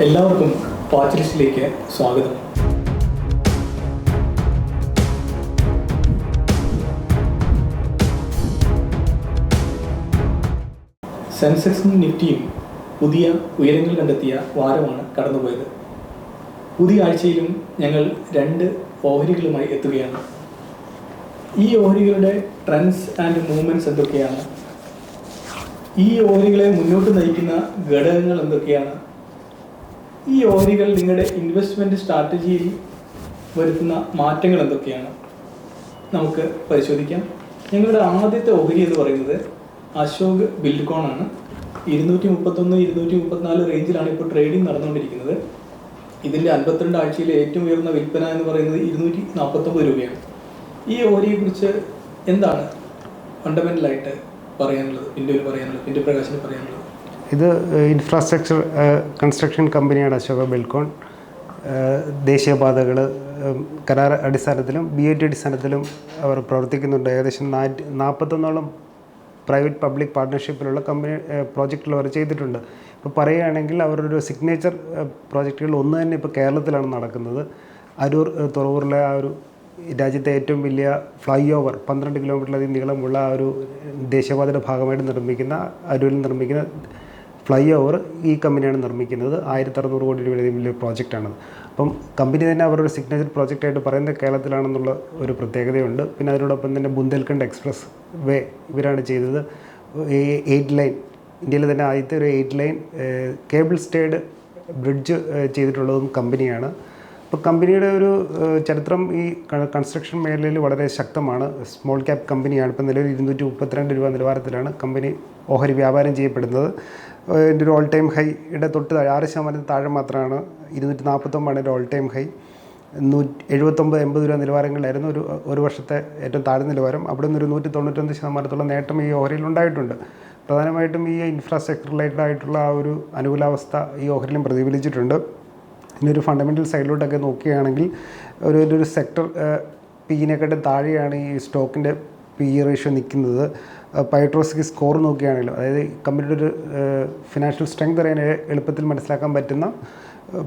എല്ലാവർക്കും പാച്ചിലിസ്റ്റിലേക്ക് സ്വാഗതം. സെൻസെക്സും നിഫ്റ്റിയും പുതിയ ഉയരങ്ങൾ കണ്ടെത്തിയ വാരമാണ് കടന്നുപോയത്. പുതിയ ആഴ്ചയിലും ഞങ്ങൾ രണ്ട് ഓഹരികളുമായി എത്തുകയാണ്. ഈ ഓഹരികളുടെ ട്രെൻഡ്സ് ആൻഡ് മൂവ്മെന്റ്സ് എന്തൊക്കെയാണ്? ഈ ഓഹരികളെ മുന്നോട്ട് നയിക്കുന്ന ഘടകങ്ങൾ എന്തൊക്കെയാണ്? ഈ ഓഹരികൾ നിങ്ങളുടെ ഇൻവെസ്റ്റ്മെന്റ് സ്ട്രാറ്റജിയിൽ വരുത്തുന്ന മാറ്റങ്ങൾ എന്തൊക്കെയാണ്? നമുക്ക് പരിശോധിക്കാം. ഞങ്ങളുടെ ആദ്യത്തെ ഓഹരി എന്ന് പറയുന്നത് അശോക് ബിൽഡ്കോൺ ആണ്. ഇരുന്നൂറ്റി മുപ്പത്തൊന്ന് ഇരുന്നൂറ്റി മുപ്പത്തിനാല് റേഞ്ചിലാണ് ഇപ്പോൾ ട്രേഡിംഗ് നടന്നുകൊണ്ടിരിക്കുന്നത്. ഇതിന്റെ അൻപത്തിരണ്ട് ആഴ്ചയിലെ ഏറ്റവും ഉയർന്ന വിൽപ്പന എന്ന് പറയുന്നത് ഇരുന്നൂറ്റി നാൽപ്പത്തൊമ്പത് രൂപയാണ്. ഈ ഓഹരിയെ കുറിച്ച് എന്താണ് ഫണ്ടമെന്റലായിട്ട് പറയാനുള്ളത്? പിന്നൊരു പറയാനുള്ളത് പിന്നെ പ്രകാശന് പറയാനുള്ളത്. ഇത് ഇൻഫ്രാസ്ട്രക്ചർ കൺസ്ട്രക്ഷൻ കമ്പനിയാണ് അശോക ബെൽക്കോൺ. ദേശീയപാതകൾ കരാർ അടിസ്ഥാനത്തിലും ബി എ ടി അടിസ്ഥാനത്തിലും അവർ പ്രവർത്തിക്കുന്നുണ്ട്. ഏകദേശം നാറ്റ് നാൽപ്പത്തൊന്നോളം പ്രൈവറ്റ് പബ്ലിക് പാർട്ട്ണർഷിപ്പിലുള്ള കമ്പനി പ്രോജക്റ്റുകൾ അവർ ചെയ്തിട്ടുണ്ട്. ഇപ്പോൾ പറയുകയാണെങ്കിൽ അവരുടെ സിഗ്നേച്ചർ പ്രോജക്റ്റുകൾ ഒന്ന് തന്നെ ഇപ്പോൾ കേരളത്തിലാണ് നടക്കുന്നത്. അരൂർ തുറവൂറിലെ ആ ഒരു രാജ്യത്തെ ഏറ്റവും വലിയ ഫ്ലൈ ഓവർ പന്ത്രണ്ട് കിലോമീറ്ററിലധികം നീളമുള്ള ആ ഒരു ദേശീയപാതയുടെ ഭാഗമായിട്ട് നിർമ്മിക്കുന്ന അരൂരിൽ നിർമ്മിക്കുന്ന ഫ്ലൈ ഓവർ ഈ കമ്പനിയാണ് നിർമ്മിക്കുന്നത്. ആയിരത്തി അറുന്നൂറ് കോടി രൂപയുടെ വലിയ പ്രോജക്റ്റാണത് അപ്പം കമ്പനി തന്നെ അവരുടെ സിഗ്നേച്ചർ പ്രോജക്റ്റായിട്ട് പറയുന്നത് കേരളത്തിലാണെന്നുള്ള ഒരു പ്രത്യേകതയുണ്ട്. പിന്നെ അതിനോടൊപ്പം തന്നെ ബുന്ദേൽഖണ്ഡ് എക്സ്പ്രസ് വേ ഇവരാണ് ചെയ്തത്. എയ്റ്റ് ലൈൻ ഇന്ത്യയിലെ തന്നെ ആദ്യത്തെ ഒരു eight line cable stayed bridge ചെയ്തിട്ടുള്ളതും കമ്പനിയാണ്. അപ്പോൾ കമ്പനിയുടെ ഒരു ചരിത്രം ഈ കൺസ്ട്രക്ഷൻ മേഖലയിൽ വളരെ ശക്തമാണ്. സ്മോൾ ക്യാപ് കമ്പനിയാണ്. ഇപ്പോൾ നിലവിൽ ഇരുന്നൂറ്റി മുപ്പത്തിരണ്ട് രൂപ നിലവാരത്തിലാണ് കമ്പനി ഓഹരി വ്യാപാരം ചെയ്യപ്പെടുന്നത്. ഇതിന്റെ ഒരു ഓൾ ടൈം ഹൈയുടെ തൊട്ട് ആറ് ശതമാനത്തിന് താഴെ മാത്രമാണ്. ഇരുന്നൂറ്റി നാൽപ്പത്തൊമ്പതാണ് എന്റെ ഓൾ ടൈം ഹൈ നൂറ്റി എഴുപത്തൊമ്പത് എൺപത് രൂപ നിലവാരങ്ങളിലായിരുന്നു ഒരു ഒരു വർഷത്തെ ഏറ്റവും താഴ്ന്ന നിലവാരം. അവിടെ നിന്ന് ഒരു നൂറ്റി തൊണ്ണൂറ്റൊന്ന് ശതമാനത്തോളം നേട്ടം ഈ ഓഹരിയിൽ ഉണ്ടായിട്ടുണ്ട്. പ്രധാനമായിട്ടും ഈ ഇൻഫ്രാസ്ട്രക്ചർ റിലേറ്റഡ് ആയിട്ടുള്ള ആ ഒരു അനുകൂലാവസ്ഥ ഈ ഓഹരിയിലും പ്രതിഫലിച്ചിട്ടുണ്ട്. ഇനി ഒരു ഫണ്ടമെന്റൽ സൈഡിലോട്ടൊക്കെ നോക്കുകയാണെങ്കിൽ ഒരു ഒരു സെക്ടർ പിന്നെക്കാട്ടും താഴെയാണ് ഈ സ്റ്റോക്കിന്റെ പി ഇ റേഷ്യോ നിൽക്കുന്നത്. പൈട്രോസിക്ക് സ്കോർ നോക്കുകയാണെങ്കിലും അതായത് കമ്പനിയുടെ ഒരു ഫിനാൻഷ്യൽ സ്ട്രെങ്ത് അറിയാൻ എളുപ്പത്തിൽ മനസ്സിലാക്കാൻ പറ്റുന്ന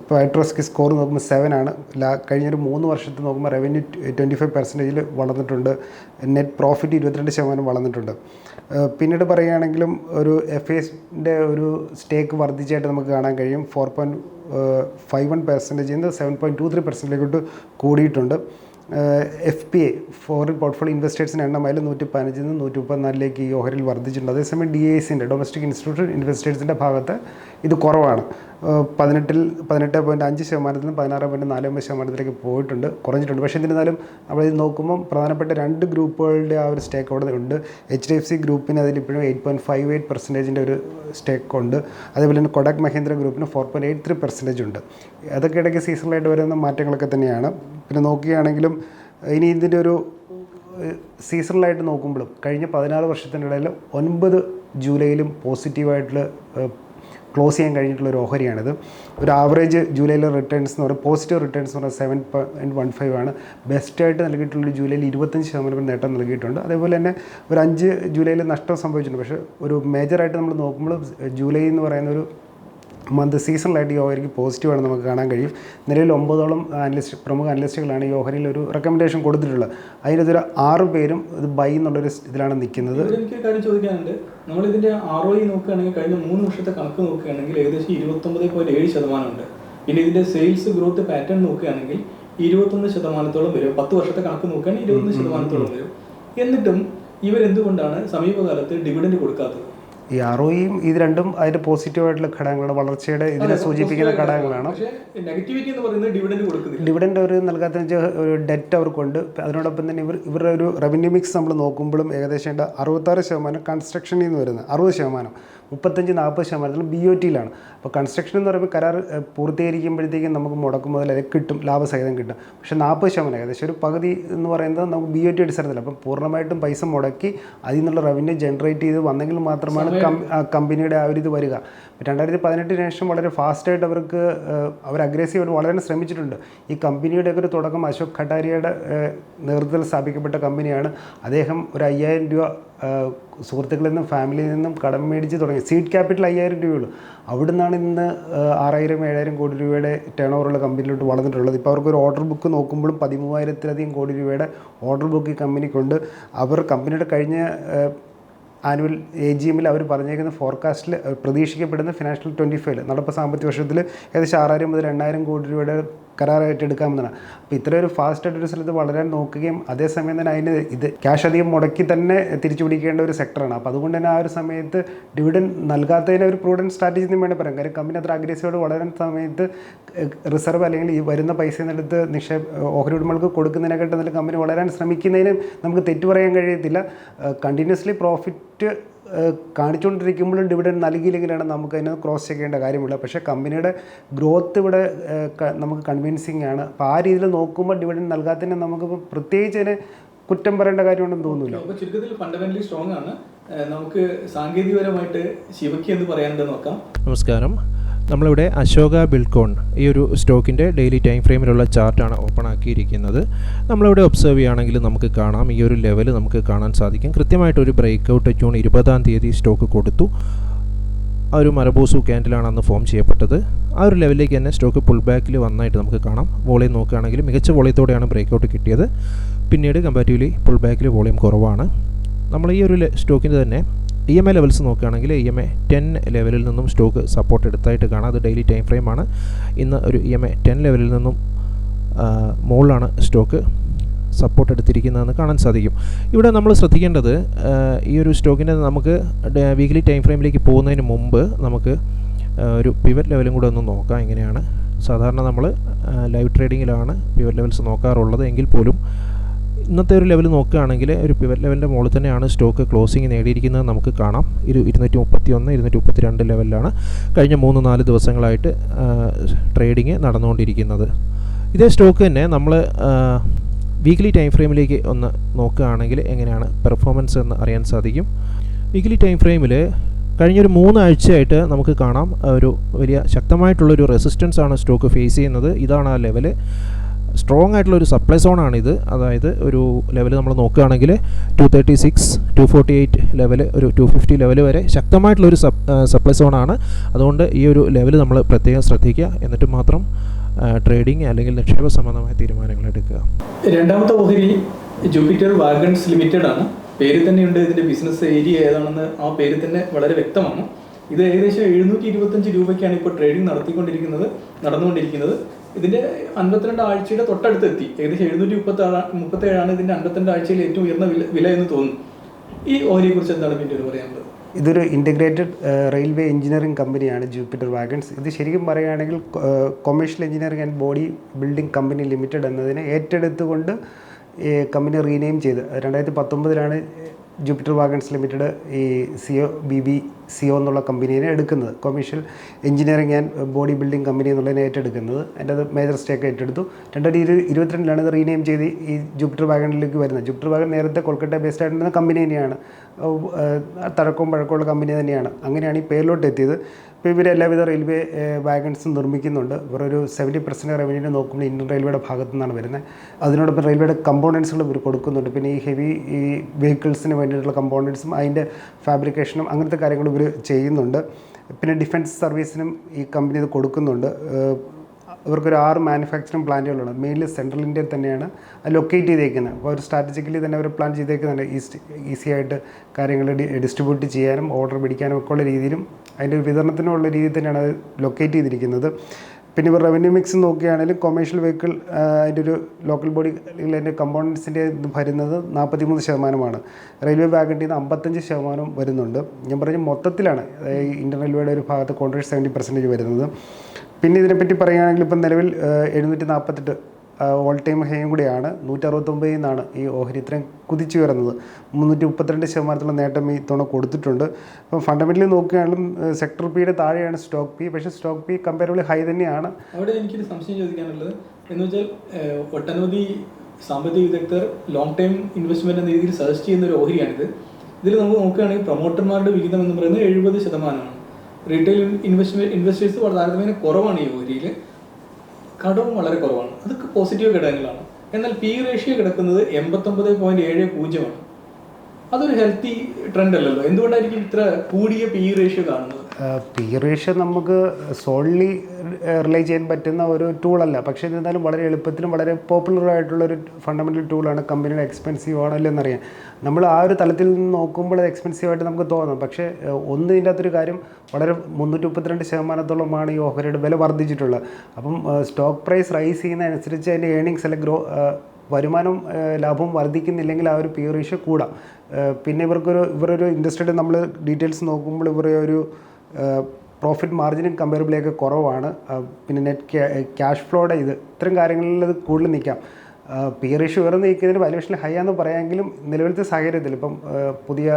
പൈട്രോസ്കി സ്കോർ നോക്കുമ്പോൾ സെവൻ ആണ്. ലാ കഴിഞ്ഞൊരു മൂന്ന് വർഷത്തിൽ നോക്കുമ്പോൾ റവന്യൂ ട്വന്റി ഫൈവ് പെർസെന്റേജിൽ വളർന്നിട്ടുണ്ട്. നെറ്റ് പ്രോഫിറ്റ് ഇരുപത്തിരണ്ട് ശതമാനം വളർന്നിട്ടുണ്ട്. പിന്നീട് പറയുകയാണെങ്കിലും ഒരു എഫ് എസിന്റെ ഒരു സ്റ്റേക്ക് വർദ്ധിച്ചായിട്ട് നമുക്ക് കാണാൻ കഴിയും. ഫോർ പോയിന്റ് ഫൈവ് വൺ പെർസെന്റേജിൽ നിന്ന് സെവൻ പോയിന്റ് ടു ത്രീ പെർസെന്റേജിലോട്ട് കൂടിയിട്ടുണ്ട്. F P A foreign portfolio ഇൻവെസ്റ്റേഴ്സിന്റെ എണ്ണം അതിൽ നൂറ്റി പതിനഞ്ചിൽ നിന്ന് നൂറ്റി മുപ്പത്തിനാലിലേക്ക് ഈ ഓഹരിൽ വർദ്ധിച്ചിട്ടുണ്ട്. അതേസമയം ഡി ഐ സിന്റെ ഡൊമസ്റ്റിക് ഇൻസ്റ്റിറ്റ്യൂഷൻ ഇൻവെസ്റ്റേഴ്സിന്റെ ഭാഗത്ത് ഇത് കുറവാണ്. പതിനെട്ടിൽ പതിനെട്ട് പോയിന്റ് അഞ്ച് ശതമാനത്തിൽ നിന്ന് പതിനാറ് പോയിന്റ് നാല് ഒമ്പത് ശതമാനത്തിലേക്ക് പോയിട്ടുണ്ട് കുറഞ്ഞിട്ടുണ്ട്. പക്ഷേ എന്നിരുന്നാലും ഇത് നോക്കുമ്പോൾ പ്രധാനപ്പെട്ട രണ്ട് ഗ്രൂപ്പുകളുടെ ആ ഒരു സ്റ്റേക്ക് അവിടെ ഉണ്ട്. എച്ച് ഡി എഫ് സി ഗ്രൂപ്പിന് അതിൽ ഇപ്പോഴും എയ്റ്റ് പോയിന്റ് ഫൈവ് എയ്റ്റ് പെർസെന്റേജിന്റെ ഒരു സ്റ്റേക്ക് ഉണ്ട്. അതേപോലെ തന്നെ കൊടക് മഹീന്ദ്ര ഗ്രൂപ്പിന് four point eight three percentage ഉണ്ട്. അതൊക്കെ ഇടയ്ക്ക് സീസണലായിട്ട് വരുന്ന മാറ്റങ്ങളൊക്കെ തന്നെയാണ്. പിന്നെ നോക്കുകയാണെങ്കിലും ഇനി ഇതിന്റെ ഒരു സീസണലായിട്ട് നോക്കുമ്പോഴും കഴിഞ്ഞ പതിനാറ് വർഷത്തിനിടയിൽ ഒൻപത് ജൂലൈയിലും പോസിറ്റീവായിട്ടുള്ള ക്ലോസ് ചെയ്യാൻ കഴിഞ്ഞിട്ടുള്ള ഒരു ഓഹരിയാണിത്. ഒരു ആവറേജ് ജൂലൈയിലെ റിട്ടേൺസ് എന്ന് പറയുന്നത് പോസിറ്റീവ് റിട്ടേൺസ് എന്ന് പറയുന്നത് സെവൻ പോയിന്റ് വൺ ഫൈവ് ആണ്. ബെസ്റ്റായിട്ട് നൽകിയിട്ടുള്ള ജൂലൈയിൽ ഇരുപത്തഞ്ച് ശതമാനം നേട്ടം നൽകിയിട്ടുണ്ട്. അതേപോലെ തന്നെ ഒരു അഞ്ച് ജൂലൈയിൽ നഷ്ടം സംഭവിച്ചിട്ടുണ്ട്. പക്ഷേ ഒരു മേജറായിട്ട് നമ്മൾ നോക്കുമ്പോൾ ജൂലൈ എന്ന് പറയുന്ന ഒരു മന്ത് സീസണലായിട്ട് ഈ ഓഹരിക്ക് പോസിറ്റീവാണ് നമുക്ക് കാണാൻ കഴിയും. നിലവിൽ ഒമ്പതോളം അനലിസ്റ്റ് പ്രമുഖ അനലിസ്റ്റുകളാണ് ഈ ഓഹരിയിൽ ഒരു റെക്കമെൻഡേഷൻ കൊടുത്തിട്ടുള്ളത്. അതിനകത്തൊരു ആറ് പേരും ഇത് ബൈ എന്നുള്ളൊരു ഇതിലാണ് നിൽക്കുന്നത്. ഇവിടെ എനിക്കൊരു കാര്യം ചോദിക്കാനുണ്ട്. നമ്മൾ ഇതിന്റെ ആർ ഒ നോക്കുകയാണെങ്കിൽ കഴിഞ്ഞ മൂന്ന് വർഷത്തെ കണക്ക് നോക്കുകയാണെങ്കിൽ ഏകദേശം ഇരുപത്തൊമ്പത് പോയിന്റ് ഏഴ് ശതമാനമുണ്ട്. പിന്നെ ഇതിന്റെ സെയിൽസ് ഗ്രോത്ത് പാറ്റേൺ നോക്കുകയാണെങ്കിൽ ഇരുപത്തൊന്ന് ശതമാനത്തോളം വരും. പത്ത് വർഷത്തെ കണക്ക് നോക്കുകയാണെങ്കിൽ ഇരുപത്തൊന്ന് ശതമാനത്തോളം വരും. എന്നിട്ടും ഇവരെന്തുകൊണ്ടാണ് സമീപകാലത്ത് ഡിവിഡൻഡ് കൊടുക്കാത്തത്? ഈ അറോയും ഇത് രണ്ടും അതിന്റെ പോസിറ്റീവായിട്ടുള്ള ഘടകങ്ങളാണ്. വളർച്ചയുടെ ഇതിനെ സൂചിപ്പിക്കുന്ന ഘടകങ്ങളാണ്. നെഗറ്റിവിറ്റി എന്ന് പറയുന്നത് ഡിവിഡൻഡ് കൊടുക്കുന്നില്ല. ഡിവിഡൻഡ് ഒരു നൽകാത്ത ഒരു ഡെറ്റ് അവർക്കുണ്ട്. അതിനോടൊപ്പം തന്നെ ഇവർ ഇവരുടെ ഒരു റവന്യൂ മിക്സ് നമ്മൾ നോക്കുമ്പോഴും ഏകദേശം അറുപത്താറ് ശതമാനം കൺസ്ട്രക്ഷനിൽ നിന്ന് വരുന്നത്. അറുപത് ശതമാനം. മുപ്പത്തഞ്ച് നാൽപ്പത് ശതമാനത്തിൽ ബി ഒ ടിയിലാണ് അപ്പോൾ കൺസ്ട്രക്ഷൻ എന്ന് പറയുമ്പോൾ കരാർ പൂർത്തീകരിക്കുമ്പോഴത്തേക്കും നമുക്ക് മുടക്കും മുതൽ അത് കിട്ടും ലാഭസഹിതം കിട്ടും. പക്ഷേ നാൽപ്പത് ശതമാനം ഏകദേശം ഒരു പകുതി എന്ന് പറയുന്നത് നമുക്ക് ബി ഒ ടി അടിസ്ഥാനത്തിൽ അപ്പം പൂർണമായിട്ടും പൈസ മുടക്കി അതിൽ നിന്നുള്ള റവന്യൂ ജനറേറ്റ് ചെയ്ത് വന്നെങ്കിൽ മാത്രമാണ് കമ്പനിയുടെ ആ ഒരു ഇത് വരിക. രണ്ടായിരത്തി പതിനെട്ടിന് ശേഷം വളരെ ഫാസ്റ്റായിട്ട് അവർക്ക് അവർ അഗ്രസീവായിട്ട് വളരെ ശ്രമിച്ചിട്ടുണ്ട്. ഈ കമ്പനിയുടെ ഒരു തുടക്കം അശോക് ഖട്ടാരിയുടെ നേതൃത്വത്തിൽ സ്ഥാപിക്കപ്പെട്ട കമ്പനിയാണ്. അദ്ദേഹം ഒരു അയ്യായിരം രൂപ സുഹൃത്തുക്കളിൽ നിന്നും ഫാമിലിയിൽ നിന്നും കടം മേടിച്ച് തുടങ്ങി. സീഡ് ക്യാപിറ്റൽ അയ്യായിരം രൂപയുള്ളൂ. അവിടെ നിന്നാണ് ഇന്ന് ആറായിരം ഏഴായിരം കോടി രൂപയുടെ ടേൺ ഓവറുള്ള കമ്പനിയിലോട്ട് വളർന്നിട്ടുള്ളത്. ഇപ്പോൾ അവർക്ക് ഒരു ഓർഡർ ബുക്ക് നോക്കുമ്പോഴും പതിമൂവായിരത്തിലധികം കോടി രൂപയുടെ ഓർഡർ ബുക്ക് ഈ കമ്പനിക്കുണ്ട്. അവർ കമ്പനിയുടെ കഴിഞ്ഞ ആനുവൽ എ ജി എമ്മിൽ അവർ പറഞ്ഞേക്കുന്ന ഫോർകാസ്റ്റിൽ പ്രതീക്ഷിക്കപ്പെടുന്ന ഫിനാൻഷ്യൽ ട്വന്റി ഫൈവ് നടപ്പ് സാമ്പത്തിക വർഷത്തിൽ ഏകദേശം ആറായിരം മുതൽ എണ്ണായിരം കോടി രൂപയുടെ കരാറായിട്ട് എടുക്കാമെന്നാണ് അപ്പോൾ ഇത്ര ഒരു ഫാസ്റ്റ് ഒരു സ്ഥലത്ത് വളരാൻ നോക്കുകയും അതേസമയം തന്നെ അതിന് ഇത് ക്യാഷ് അധികം മുടക്കി തന്നെ തിരിച്ചു പിടിക്കേണ്ട ഒരു സെക്ടറാണ് അപ്പോൾ അതുകൊണ്ട് തന്നെ ആ ഒരു സമയത്ത് ഡിവിഡൻ നൽകാത്തതിന് ഒരു പ്രൂഡൻ സ്ട്രാറ്റജി എന്ന് വേണ്ടി പറയാം. കാര്യം കമ്പനി അത്ര അഗ്രസീവോട് വളരുന്ന സമയത്ത് റിസർവ് അല്ലെങ്കിൽ ഈ വരുന്ന പൈസ എന്നെടുത്ത് നിക്ഷേപ ഓഹരി ഉടമകൾക്ക് കൊടുക്കുന്നതിനെക്കാട്ടും നല്ല കമ്പനി വളരാൻ ശ്രമിക്കുന്നതിന് നമുക്ക് തെറ്റു പറയാൻ കഴിയത്തില്ല. കണ്ടിന്യൂസ്ലി പ്രോഫിറ്റ് കാണിച്ചുകൊണ്ടിരിക്കുമ്പോഴും ഡിവിഡൻഡ് നൽകിയില്ലെങ്കിലാണ് നമുക്ക് അതിനെ ക്രോസ് ചെയ്യേണ്ട കാര്യമില്ല പക്ഷേ കമ്പനിയുടെ ഗ്രോത്ത് ഇവിടെ നമുക്ക് കൺവിൻസിങ് ആണ്. അപ്പോൾ ആ രീതിയിൽ നോക്കുമ്പോൾ ഡിവിഡൻഡ് നൽകാത്തതിനെ നമുക്ക് പ്രത്യേകിച്ച് അതിനെ കുറ്റം പറയേണ്ട കാര്യമുണ്ടെന്ന് തോന്നുന്നില്ല അപ്പോൾ ചുരുക്കത്തിൽ ഫണ്ടമെന്റലി സ്ട്രോങ് ആണ്. നമുക്ക് സാങ്കേതികപരമായിട്ട് ശിവയ്ക്ക് എന്ന് പറയാനുണ്ടെന്ന് നോക്കാം. നമസ്കാരം. നമ്മളിവിടെ അശോക ബിൽക്കോൺ ഈ ഒരു സ്റ്റോക്കിന്റെ ഡെയിലി ടൈം ഫ്രെയിമിലുള്ള ചാർട്ടാണ് ഓപ്പൺ ആക്കിയിരിക്കുന്നത്. നമ്മളിവിടെ ഒബ്സർവ് ചെയ്യുകയാണെങ്കിൽ നമുക്ക് കാണാം. ഈ ഒരു ലെവൽ നമുക്ക് കാണാൻ സാധിക്കും. കൃത്യമായിട്ടൊരു ബ്രേക്ക് ഔട്ട് ജൂൺ ഇരുപതാം തീയതി സ്റ്റോക്ക് കൊടുത്തു. ആ ഒരു മരബൂസു ക്യാൻഡിലാണ് അന്ന് ഫോം ചെയ്യപ്പെട്ടത്. ആ ഒരു ലെവലിലേക്ക് തന്നെ സ്റ്റോക്ക് പുൾ ബാക്കിൽ വന്നായിട്ട് നമുക്ക് കാണാം. വോളിയം നോക്കുകയാണെങ്കിൽ മികച്ച വോളിയത്തോടെയാണ് ബ്രേക്ക് ഔട്ട് കിട്ടിയത്. പിന്നീട് കമ്പാരിറ്റീവ്ലി പുൾ ബാക്കിൽ വോളിയം കുറവാണ്. നമ്മൾ ഈ ഒരു സ്റ്റോക്കിന്റെ തന്നെ ഇ എം ഐ ലെവൽസ് നോക്കുകയാണെങ്കിൽ ഇ എം ഐ ടെൻ ലെവലിൽ നിന്നും സ്റ്റോക്ക് സപ്പോർട്ട് എടുത്തായിട്ട് കാണാം. അത് ഡെയിലി ടൈം ഫ്രെയിമാണ് ഇന്ന് ഒരു ഇ എം ഐ ടെൻ ലെവലിൽ നിന്നും മുകളിലാണ് സ്റ്റോക്ക് സപ്പോർട്ട് എടുത്തിരിക്കുന്നതെന്ന് കാണാൻ സാധിക്കും. ഇവിടെ നമ്മൾ ശ്രദ്ധിക്കേണ്ടത് ഈ ഒരു സ്റ്റോക്കിന്റെ നമുക്ക് വീക്ക്ലി ടൈം ഫ്രെയിമിലേക്ക് പോകുന്നതിന് മുമ്പ് നമുക്ക് ഒരു പിവറ്റ് ലെവലും കൂടെ ഒന്ന് നോക്കാം. എങ്ങനെയാണ്? സാധാരണ നമ്മൾ ലൈവ് ട്രേഡിങ്ങിലാണ് പിവറ്റ് ലെവൽസ് നോക്കാറുള്ളത്. എങ്കിൽ പോലും ഇന്നത്തെ ഒരു ലെവൽ നോക്കുകയാണെങ്കിൽ ഒരു പിവർ ലെവലിന്റെ മുകളിൽ തന്നെയാണ് സ്റ്റോക്ക് ക്ലോസിംഗ് നേടിയിരിക്കുന്നത് നമുക്ക് കാണാം. ഇരു ഇരുന്നൂറ്റി മുപ്പത്തി ഒന്ന് ഇരുന്നൂറ്റി മുപ്പത്തി രണ്ട് ലെവലിലാണ് കഴിഞ്ഞ മൂന്ന് നാല് ദിവസങ്ങളായിട്ട് ട്രേഡിങ് നടന്നുകൊണ്ടിരിക്കുന്നത്. ഇതേ സ്റ്റോക്ക് തന്നെ നമ്മൾ വീക്ക്ലി ടൈം ഫ്രെയിമിലേക്ക് ഒന്ന് നോക്കുകയാണെങ്കിൽ എങ്ങനെയാണ് പെർഫോമൻസ് എന്ന് അറിയാൻ സാധിക്കും. വീക്ക്ലി ടൈം ഫ്രെയിമിൽ കഴിഞ്ഞൊരു മൂന്നാഴ്ചയായിട്ട് നമുക്ക് കാണാം ഒരു വലിയ ശക്തമായിട്ടുള്ളൊരു റെസിസ്റ്റൻസ് ആണ് സ്റ്റോക്ക് ഫേസ് ചെയ്യുന്നത്. ഇതാണ് ആ ലെവൽ സ്ട്രോങ് ആയിട്ടുള്ള ഒരു സപ്ലൈ സോണാണ് ഇത് അതായത് ഒരു ലെവൽ നമ്മൾ നോക്കുകയാണെങ്കിൽ two thirty six two forty eight level ഒരു ടു ഫിഫ്റ്റി ലെവൽ വരെ ശക്തമായിട്ടുള്ളൊരു സപ് സപ്ലൈ സോണാണ് അതുകൊണ്ട് ഈ ഒരു ലെവൽ നമ്മൾ പ്രത്യേകം ശ്രദ്ധിക്കുക. എന്നിട്ട് മാത്രം ട്രേഡിംഗ് അല്ലെങ്കിൽ നിക്ഷേപ സംബന്ധമായ തീരുമാനങ്ങൾ എടുക്കുക. രണ്ടാമത്തെ ഓഹരി ജൂപ്പിറ്റർ വാഗൺസ് ലിമിറ്റഡ് ആണ്. പേര് തന്നെയുണ്ട് ഇതിന്റെ ബിസിനസ് ഏരിയ ഏതാണെന്ന് ആ പേര് തന്നെ വളരെ വ്യക്തമാണ്. ഇത് ഏകദേശം എഴുന്നൂറ്റി ഇരുപത്തഞ്ച് രൂപയ്ക്കാണ് ഇപ്പോൾ ട്രേഡിംഗ് നടത്തിക്കൊണ്ടിരിക്കുന്നത് നടന്നുകൊണ്ടിരിക്കുന്നത്. ഇതിന്റെ അൻപത്തിരണ്ട് ആഴ്ചയുടെ തൊട്ടടുത്ത് എത്തി ഏകദേശം എഴുന്നൂറ്റി മുപ്പത്തി ആറ് മുപ്പത്തി ഏഴാണ് ഇതിന്റെ അൻപത്തിരണ്ട് ആഴ്ചയിൽ ഏറ്റവും ഉയർന്ന വില വില എന്ന് തോന്നുന്നു. ഈ ഓഹരിയെ കുറിച്ച് എന്താണ് പിന്നീട് പറയാനുള്ളത് ഇതൊരു ഇന്റഗ്രേറ്റഡ് റെയിൽവേ എഞ്ചിനീയറിംഗ് കമ്പനിയാണ് ജൂപ്പിറ്റർ വാഗൺസ് ഇത് ശരിക്കും പറയുകയാണെങ്കിൽ commercial engineering and body building company limited എന്നതിനെ ഏറ്റെടുത്തുകൊണ്ട് കമ്പനി റീനെയിം ചെയ്ത്. രണ്ടായിരത്തി പത്തൊമ്പതിലാണ് ജൂപ്പിറ്റർ വാഗൺസ് ലിമിറ്റഡ് ഈ സിഒ ബി ബി സിഒ എന്നുള്ള കമ്പനീനെ എടുക്കുന്നത്. Commercial engineering and body building company എന്നുള്ളതിനെ ഏറ്റെടുക്കുന്നത്. അതിന്റെ അത് മേജർ സ്റ്റേക്ക് ഏറ്റെടുത്തു രണ്ടായിരത്തി ഇരു ഇരുപത്തിരണ്ടിലാണ് ഇത് റീനെയിം ചെയ്ത് ഈ ജൂപ്പിറ്റർ വാഗണിലേക്ക് വരുന്നത്. ജൂപ്പിറ്റർ വാഗൺ നേരത്തെ കൊൽക്കട്ട ബേസ്ഡ് ആയിരുന്ന കമ്പനി തന്നെയാണ്. തഴക്കവും പഴക്കമുള്ള കമ്പനി തന്നെയാണ്. അങ്ങനെയാണ് ഈ പേരിലോട്ട് എത്തിയത്. ഇപ്പോൾ ഇവർ എല്ലാവിധ റെയിൽവേ വാഗൺസും നിർമ്മിക്കുന്നുണ്ട്. ഇവരൊരു സെവന്റി പെർസെന്റ് റവന്യൂ നോക്കുമ്പോൾ ഇന്ത്യൻ റെയിൽവേയുടെ ഭാഗത്തു നിന്നാണ് വരുന്നത്. അതിനോടൊപ്പം റെയിൽവേയുടെ കമ്പോണൻസുകൾ ഇവർ കൊടുക്കുന്നുണ്ട്. പിന്നെ ഈ ഹെവി ഈ വെഹിക്കിൾസിന് വേണ്ടിയിട്ടുള്ള കമ്പോണൻസും അതിന്റെ ഫാബ്രിക്കേഷനും അങ്ങനത്തെ കാര്യങ്ങളും ഇവർ ചെയ്യുന്നുണ്ട്. പിന്നെ ഡിഫൻസ് സർവീസിനും ഈ കമ്പനി ഇത് കൊടുക്കുന്നുണ്ട്. ഇവർക്കൊരു ആറ് മാനുഫാക്ചറിങ് പ്ലാന്റുകളുണ്ട് മെയിൻലി സെൻട്രൽ ഇന്ത്യയിൽ തന്നെയാണ് ലൊക്കേറ്റ് ചെയ്തേക്കുന്നത്. അപ്പോൾ ഒരു സ്ട്രാറ്റജിക്കലി തന്നെ അവർ പ്ലാൻ ചെയ്തേക്കുന്നുണ്ട്. ഈസ്റ്റ് ഈസി ആയിട്ട് കാര്യങ്ങൾ ഡിസ്ട്രിബ്യൂട്ട് ചെയ്യാനും ഓർഡർ പിടിക്കാനും ഒക്കെ ഉള്ള രീതിയിലും അതിന്റെ വിതരണത്തിനുള്ള രീതിയിൽ തന്നെയാണ് അത് ലൊക്കേറ്റ് ചെയ്തിരിക്കുന്നത്. പിന്നെ ഇപ്പോൾ റവന്യൂ മിക്സ് നോക്കുകയാണെങ്കിൽ കൊമേഴ്ഷ്യൽ വെഹിക്കിൾ അതിന്റെ ഒരു ലോക്കൽ ബോഡി അതിന്റെ കമ്പോണൻസിന്റെ വരുന്നത് നാൽപ്പത്തിമൂന്ന് ശതമാനമാണ്. റെയിൽവേ ബാഗിന്റെ നിന്ന് അമ്പത്തഞ്ച് ശതമാനം വരുന്നുണ്ട്. ഞാൻ പറഞ്ഞ മൊത്തത്തിലാണ്. ഇന്ത്യൻ റെയിൽവേയുടെ ഒരു ഭാഗത്ത് കോൺട്രാക്ട് സെവന്റി പെർസെന്റേജ് വരുന്നത്. പിന്നെ ഇതിനെപ്പറ്റി പറയുകയാണെങ്കിൽ ഇപ്പം നിലവിൽ എഴുന്നൂറ്റി നാൽപ്പത്തെട്ട് ഓൾ ടൈം ഹൈയും കൂടിയാണ്. നൂറ്ററുപത്തൊമ്പതിൽ നിന്നാണ് ഈ ഓഹരി ഇത്രയും കുതിച്ചു വരുന്നത്. മുന്നൂറ്റി മുപ്പത്തിരണ്ട് ശതമാനത്തോളം നേട്ടം ഈ തവണ കൊടുത്തിട്ടുണ്ട്. അപ്പം ഫണ്ടമെന്റലി നോക്കുകയാണെങ്കിലും സെക്ടർ പിയുടെ താഴെയാണ് സ്റ്റോക്ക് പി പക്ഷേ സ്റ്റോക്ക് പി കമ്പയറബിളി ഹൈ തന്നെയാണ്. അവിടെ എനിക്കൊരു സംശയം ചോദിക്കാനുള്ളത്. എന്ന് വെച്ചാൽ ഒട്ടനവധി സാമ്പത്തിക വിദഗ്ധർ ലോങ് ടൈം ഇൻവെസ്റ്റ്മെന്റ് എന്ന രീതിയിൽ സജസ്റ്റ് ചെയ്യുന്ന ഒരു ഓഹരിയാണിത്. ഇതിൽ നമുക്ക് നോക്കുകയാണെങ്കിൽ പ്രൊമോട്ടർമാരുടെ വിഹിതം എന്ന് പറയുന്നത് എഴുപത് ശതമാനമാണ്. റീറ്റെയിൽ ഇൻവെസ്റ്റ്മെന്റ് ഇൻവെസ്റ്റേഴ്സ് വളരെ താരതമ്യേന കുറവാണ് ഈ ഓഹരിയിൽ കടവും വളരെ കുറവാണ്. അതൊക്കെ പോസിറ്റീവ് ഘടകങ്ങളാണ്. എന്നാൽ പി റേഷ്യോ കിടക്കുന്നത് എൺപത്തൊമ്പത് പോയിന്റ് ഏഴ് പൂജ്യമാണ്. അതൊരു ഹെൽത്തി ട്രെൻഡ് അല്ലല്ലോ. എന്തുകൊണ്ടായിരിക്കും ഇത്ര കൂടിയ പി റേഷ്യോ കാണുന്നത്? പി റേഷ്യോ നമുക്ക് സോൺലി റിലൈ ചെയ്യാൻ പറ്റുന്ന ഒരു ടൂളല്ല പക്ഷേ എന്നിരുന്നാലും വളരെ എളുപ്പത്തിലും വളരെ പോപ്പുലർ ആയിട്ടുള്ള ഒരു ഫണ്ടമെന്റൽ ടൂളാണ് കമ്പനിയുടെ എക്സ്പെൻസീവ് ആണല്ലോ എന്നറിയാം നമ്മൾ ആ ഒരു തലത്തിൽ നിന്ന് നോക്കുമ്പോൾ അത് എക്സ്പെൻസീവ് ആയിട്ട് നമുക്ക് തോന്നും. പക്ഷേ ഒന്ന് ഇതിന്റെ അകത്തൊരു കാര്യം വളരെ മുന്നൂറ്റി മുപ്പത്തിരണ്ട് ശതമാനത്തോളമാണ് ഈ ഓഹരിയുടെ വില വർദ്ധിച്ചിട്ടുള്ളത്. അപ്പം സ്റ്റോക്ക് പ്രൈസ് റൈസ് ചെയ്യുന്നതനുസരിച്ച് അതിന്റെ ഏണിങ്സ് അല്ലെങ്കിൽ ഗ്രോ വരുമാനം ലാഭം വർദ്ധിക്കുന്നില്ലെങ്കിൽ ആ ഒരു പി റേഷ്യോ കൂടാം. പിന്നെ ഇവർക്കൊരു ഇവരൊരു ഇൻഡസ്ട്രിയുടെ നമ്മൾ ഡീറ്റെയിൽസ് നോക്കുമ്പോൾ ഇവരെ ഒരു പ്രോഫിറ്റ് മാർജിനും കമ്പയറബിളിയൊക്കെ കുറവാണ്. പിന്നെ നെറ്റ് ക്യാഷ് ഫ്ലോയുടെ ഇത് ഇത്തരം കാര്യങ്ങളിൽ അത് കൂടുതൽ നിൽക്കാം. പി റേഷ്യോ ഉയർന്ന് നിൽക്കുന്നതിന് വാല്യുവേഷൻ ഹൈ ആണെന്ന് പറയാമെങ്കിലും നിലവിലത്തെ സാഹചര്യത്തിൽ ഇപ്പം പുതിയ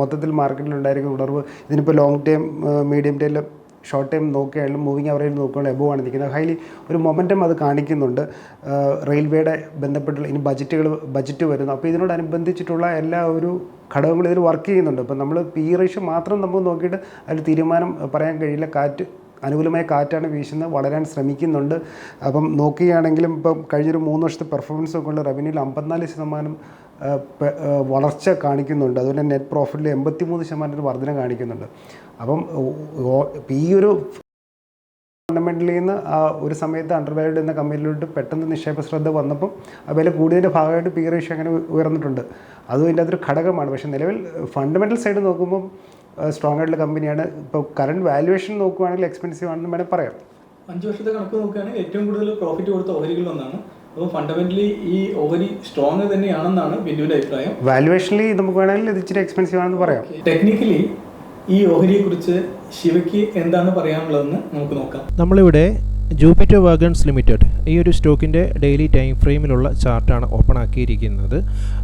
മൊത്തത്തിൽ മാർക്കറ്റിൽ ഉണ്ടായിരിക്കുന്ന ഉണർവ് ഇതിനിപ്പോൾ long term medium time short time നോക്കിയാലും മൂവിങ് അവറേജ് നോക്കുകയാണെങ്കിൽ എബോ ആണ് നിൽക്കുന്നത്. ഹൈലി ഒരു മൊമെന്റം അത് കാണിക്കുന്നുണ്ട്. റെയിൽവേയുടെ ബന്ധപ്പെട്ടുള്ള ഇനി ബജറ്റുകൾ ബജറ്റ് വരുന്നു. അപ്പോൾ ഇതിനോടനുബന്ധിച്ചിട്ടുള്ള എല്ലാ ഒരു ഘടകങ്ങളും ഇതിൽ വർക്ക് ചെയ്യുന്നുണ്ട്. അപ്പോൾ നമ്മൾ പി റേഷ്യോ മാത്രം നമുക്ക് നോക്കിയിട്ട് അതിൽ തീരുമാനം പറയാൻ കഴിയില്ല. കാറ്റ് അനുകൂലമായ കാറ്റാണ് വീശുന്നത്. വളരാൻ ശ്രമിക്കുന്നുണ്ട്. അപ്പം നോക്കുകയാണെങ്കിലും ഇപ്പം കഴിഞ്ഞൊരു മൂന്ന് വർഷത്തെ പെർഫോമൻസ് ഒക്കെ ഉള്ള റവന്യൂവിൽ അമ്പത്തിനാല് ശതമാനം വളർച്ച കാണിക്കുന്നുണ്ട്. അതുപോലെ നെറ്റ് പ്രോഫിറ്റിൽ എൺപത്തി മൂന്ന് ശതമാനത്തിന് വർധന കാണിക്കുന്നുണ്ട്. അപ്പം ഈ ഒരു ഫണ്ടമെന്റലിൽ നിന്ന് ആ ഒരു സമയത്ത് അണ്ടർ വാല്യൂഡ് എന്ന കമ്പനിയിലോട്ട് പെട്ടെന്ന് നിക്ഷേപ ശ്രദ്ധ വന്നപ്പം വില കൂടിയതിന്റെ ഭാഗമായിട്ട് പി റേഷ്യോ അങ്ങനെ ഉയർന്നിട്ടുണ്ട്. അതും ഇതിന്റെ അതൊരു ഘടകമാണ്. പക്ഷേ നിലവിൽ ഫണ്ടമെന്റൽ സൈഡ് നോക്കുമ്പം സ്ട്രോങ് ആയിട്ടുള്ള കമ്പനിയാണ് ഇപ്പോൾ കറണ്ട് വാല്യുവേഷൻ നോക്കുവാണെങ്കിൽ എക്സ്പെൻസീവ് ആണെന്ന് വേണമെങ്കിൽ പറയാം. അഞ്ച് വർഷത്തെ കണക്ക് നോക്കുകയാണെങ്കിൽ ഏറ്റവും കൂടുതൽ പ്രോഫിറ്റ് കൊടുത്ത ഓഹരികളിൽ ഒന്നാണ് അപ്പോൾ ഫണ്ടമെന്റലി ഈ ഓഹരി സ്ട്രോങ് തന്നെയാണെന്നാണ് ബിന്ദുവിന്റെ അഭിപ്രായം വാലുവേഷനിൽ നമുക്ക് വേണമെങ്കിൽ ഇത് ഇച്ചിരി എക്സ്പെൻസീവ് ആണെന്ന് പറയാം ടെക്നിക്കലി ഈ ഓഹരിയെ കുറിച്ച് ശിവയ്ക്ക് എന്താണ് പറയാനുള്ളതെന്ന് നമുക്ക് നോക്കാം നമ്മളിവിടെ ജൂപ്പിറ്റർ വാഗൺസ് ലിമിറ്റഡ് ഈ ഒരു സ്റ്റോക്കിന്റെ ഡെയിലി ടൈം ഫ്രെയിമിലുള്ള ചാർട്ടാണ് ഓപ്പൺ ആക്കിയിരിക്കുന്നത്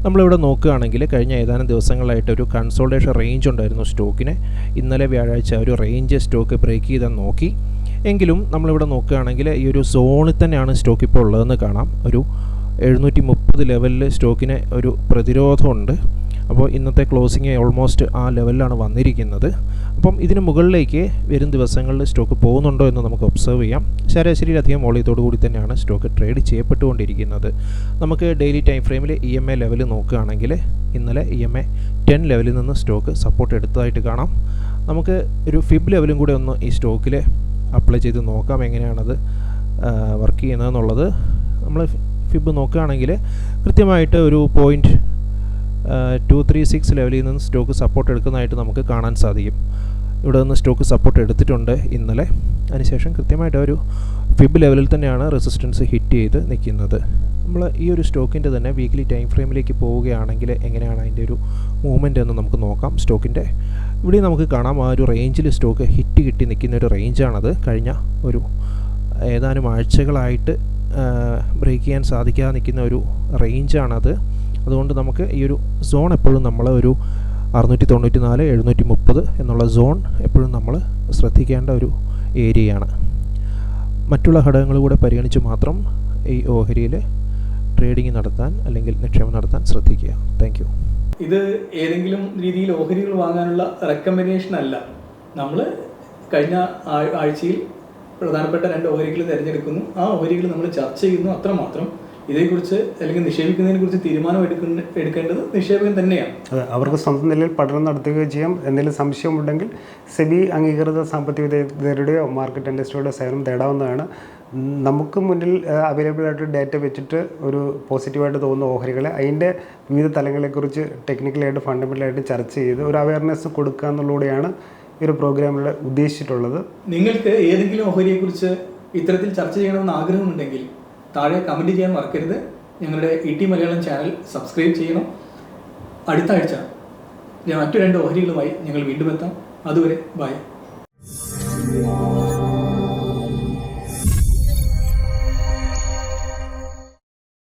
നമ്മളിവിടെ നോക്കുകയാണെങ്കിൽ കഴിഞ്ഞ ഏതാനും ദിവസങ്ങളായിട്ട് ഒരു കൺസോൾട്ടേഷൻ റേഞ്ച് ഉണ്ടായിരുന്നു സ്റ്റോക്കിന് ഇന്നലെ വ്യാഴാഴ്ച ഒരു റേഞ്ച് സ്റ്റോക്ക് ബ്രേക്ക് ചെയ്താൽ നോക്കി എങ്കിലും നമ്മളിവിടെ നോക്കുകയാണെങ്കിൽ ഈ ഒരു സോണിൽ തന്നെയാണ് സ്റ്റോക്ക് ഇപ്പോൾ ഉള്ളതെന്ന് കാണാം. ഒരു എഴുന്നൂറ്റി മുപ്പത് ലെവലിൽ സ്റ്റോക്കിന് ഒരു പ്രതിരോധമുണ്ട്. അപ്പോൾ ഇന്നത്തെ ക്ലോസിങ് ഓൾമോസ്റ്റ് ആ ലെവലിലാണ് വന്നിരിക്കുന്നത്. അപ്പം ഇതിന് മുകളിലേക്ക് വരും ദിവസങ്ങളിൽ സ്റ്റോക്ക് പോകുന്നുണ്ടോ എന്ന് നമുക്ക് ഒബ്സർവ് ചെയ്യാം. ശരാശരിയിലധികം വോളിയത്തോടു കൂടി തന്നെയാണ് സ്റ്റോക്ക് ട്രേഡ് ചെയ്യപ്പെട്ടുകൊണ്ടിരിക്കുന്നത്. നമുക്ക് ഡെയിലി ടൈം ഫ്രെയിമിൽ ഇ എം എ ലെവൽ നോക്കുകയാണെങ്കിൽ ഇന്നലെ ഇ എം എ ടെൻ ലെവലിൽ നിന്ന് സ്റ്റോക്ക് സപ്പോർട്ട് എടുത്തതായിട്ട് കാണാം. നമുക്ക് ഒരു ഫിബ് ലെവലും കൂടെ ഒന്ന് ഈ സ്റ്റോക്കിൽ അപ്ലൈ ചെയ്ത് നോക്കാം എങ്ങനെയാണത് വർക്ക് ചെയ്യുന്നതെന്നുള്ളത്. നമ്മൾ ഫിബ് നോക്കുകയാണെങ്കിൽ കൃത്യമായിട്ട് ഒരു പോയിന്റ് ടു ത്രീ സിക്സ് ലെവലിൽ നിന്ന് സ്റ്റോക്ക് സപ്പോർട്ട് എടുക്കുന്നതായിട്ട് നമുക്ക് കാണാൻ സാധിക്കും. ഇവിടെ നിന്ന് സ്റ്റോക്ക് സപ്പോർട്ട് എടുത്തിട്ടുണ്ട് ഇന്നലെ. അതിനുശേഷം കൃത്യമായിട്ട് ഒരു ഫിബ് ലെവലിൽ തന്നെയാണ് റെസിസ്റ്റൻസ് ഹിറ്റ് ചെയ്ത് നിൽക്കുന്നത്. നമ്മൾ ഈ ഒരു സ്റ്റോക്കിന്റെ തന്നെ വീക്ക്ലി ടൈം ഫ്രെയിമിലേക്ക് പോവുകയാണെങ്കിൽ എങ്ങനെയാണ് അതിന്റെ ഒരു മൂവ്മെന്റ് എന്ന് നമുക്ക് നോക്കാം. സ്റ്റോക്കിന്റെ ഇവിടെ നമുക്ക് കാണാം ആ ഒരു റേഞ്ചിൽ സ്റ്റോക്ക് ഹിറ്റ് കിട്ടി നിൽക്കുന്ന ഒരു റേഞ്ചാണത് കഴിഞ്ഞ ഒരു ഏതാനും ആഴ്ചകളായിട്ട് ബ്രേക്ക് ചെയ്യാൻ സാധിക്കാതെ നിൽക്കുന്ന ഒരു റേഞ്ചാണത് അതുകൊണ്ട് നമുക്ക് ഈ ഒരു സോൺ എപ്പോഴും നമ്മൾ ഒരു അറുന്നൂറ്റി തൊണ്ണൂറ്റി നാല് എഴുന്നൂറ്റി മുപ്പത് എന്നുള്ള സോൺ എപ്പോഴും നമ്മൾ ശ്രദ്ധിക്കേണ്ട ഒരു ഏരിയയാണ്. മറ്റുള്ള ഘടകങ്ങൾ കൂടെ പരിഗണിച്ച് മാത്രം ഈ ഓഹരിയിൽ ട്രേഡിംഗ് നടത്താൻ അല്ലെങ്കിൽ നിക്ഷേപം നടത്താൻ ശ്രദ്ധിക്കുക. താങ്ക് ഇത് ഏതെങ്കിലും രീതിയിൽ ഓഹരികൾ വാങ്ങാനുള്ള റെക്കമെൻഡേഷൻ അല്ല. നമ്മൾ കഴിഞ്ഞ ആഴ്ചയിൽ പ്രധാനപ്പെട്ട രണ്ട് ഓഹരികൾ തിരഞ്ഞെടുക്കുന്നു. ആ ഓഹരികൾ നമ്മൾ ചർച്ച ചെയ്യുന്നു. അത്രമാത്രം ഇതേക്കുറിച്ച് അല്ലെങ്കിൽ നിക്ഷേപിക്കുന്നതിനെ കുറിച്ച് തീരുമാനം എടുക്കുന്ന എടുക്കേണ്ടത് നിക്ഷേപകൻ തന്നെയാണ്. അതെ അവർക്ക് സ്വന്തം നിലയിൽ പഠനം നടത്തുകയോ ചെയ്യാം. എന്തെങ്കിലും സംശയമുണ്ടെങ്കിൽ സെബി അംഗീകൃത സാമ്പത്തിക വിദഗ്ധരുടെയോ മാർക്കറ്റ് അനലിസ്റ്റുകളുടെ സേവനം തേടാവുന്നതാണ്. നമുക്ക് മുന്നിൽ അവൈലബിൾ ആയിട്ട് ഡാറ്റ വെച്ചിട്ട് ഒരു പോസിറ്റീവായിട്ട് തോന്നുന്ന ഓഹരികളെ അതിന്റെ വിവിധ തലങ്ങളെക്കുറിച്ച് ടെക്നിക്കലായിട്ട് ഫണ്ടമെന്റലായിട്ട് ചർച്ച ചെയ്ത് ഒരു അവയർനെസ് കൊടുക്കുക എന്നുള്ളൂടെയാണ് ഈ ഒരു പ്രോഗ്രാമിലൂടെ ഉദ്ദേശിച്ചിട്ടുള്ളത്. നിങ്ങൾക്ക് ഏതെങ്കിലും ഓഹരിയെക്കുറിച്ച് ഇത്തരത്തിൽ ചർച്ച ചെയ്യണമെന്ന് ആഗ്രഹമുണ്ടെങ്കിൽ താഴെ കമന്റ് ചെയ്യാൻ മറക്കരുത്. ഞങ്ങളുടെ E T Malayalam channel subscribe ചെയ്യണം. അടുത്ത ആഴ്ച മറ്റു രണ്ട് ഓഹരികളുമായി ഞങ്ങൾ വീണ്ടും എത്താം. അതുവരെ ബൈ